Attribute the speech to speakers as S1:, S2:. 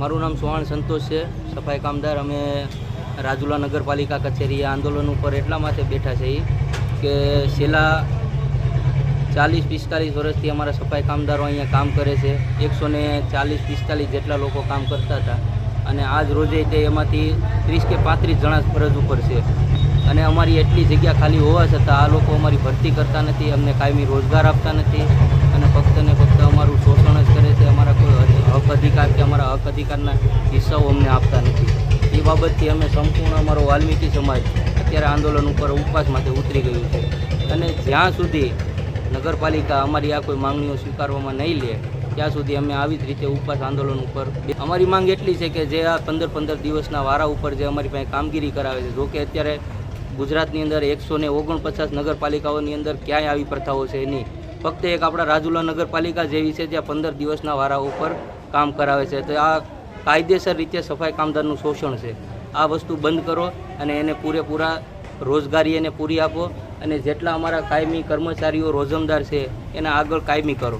S1: મારું નામ સુહાણ સંતોષ છે. સફાઈ કામદાર અમે રાજુલા નગરપાલિકા કચેરી આંદોલન ઉપર એટલા માટે બેઠા છે કે છેલ્લા ચાલીસ પિસ્તાલીસ વર્ષથી અમારા સફાઈ કામદારો અહીંયા કામ કરે છે. એકસો ને ચાલીસ પિસ્તાલીસ જેટલા લોકો કામ કરતા હતા અને આજ રોજે તે એમાંથી ત્રીસ કે પાંત્રીસ જણા ફરજ ઉપર છે. અને અમારી એટલી જગ્યા ખાલી હોવા છતાં આ લોકો અમારી ભરતી કરતા નથી, અમને કાયમી રોજગાર આપતા નથી અને ફક્ત ને ફક્ત અમારું શોષણ જ કરે છે અમારા કોઈ હક અધિકાર કે અમારા હક અધિકારના હિસ્સાઓ અમને આપતા નથી. એ બાબતથી અમે સંપૂર્ણ અમારો વાલ્મીકી સમાજ અત્યારે આંદોલન ઉપર ઉપવાસ માટે ઉતરી ગયું છે. અને જ્યાં સુધી નગરપાલિકા અમારી આ કોઈ માંગણીઓ સ્વીકારવામાં નહીં લે, ત્યાં સુધી અમે આવી જ રીતે ઉપવાસ આંદોલન ઉપર અમારી માંગ એટલી છે કે જે આ પંદર પંદર દિવસના વારા ઉપર જે અમારી પાસે કામગીરી કરાવે છે. જોકે અત્યારે ગુજરાતની અંદર એકસો ને ઓગણપચાસ નગરપાલિકાઓની અંદર ક્યાંય આવી પ્રથાઓ છે નહીં. ફક્ત એક આપણા રાજુલા નગરપાલિકા જેવી છે, જ્યાં પંદર દિવસના વારા ઉપર કામ કરાવે છે, તો આ કાયદેસર રીતે સફાઈ કામદારનું શોષણ છે. આ વસ્તુ બંધ કરો અને એને પૂરેપૂરા રોજગારી એને પૂરી આપો અને જેટલા અમારા કાયમી કર્મચારીઓ રોજમદાર છે, એને આગળ કાયમી કરો.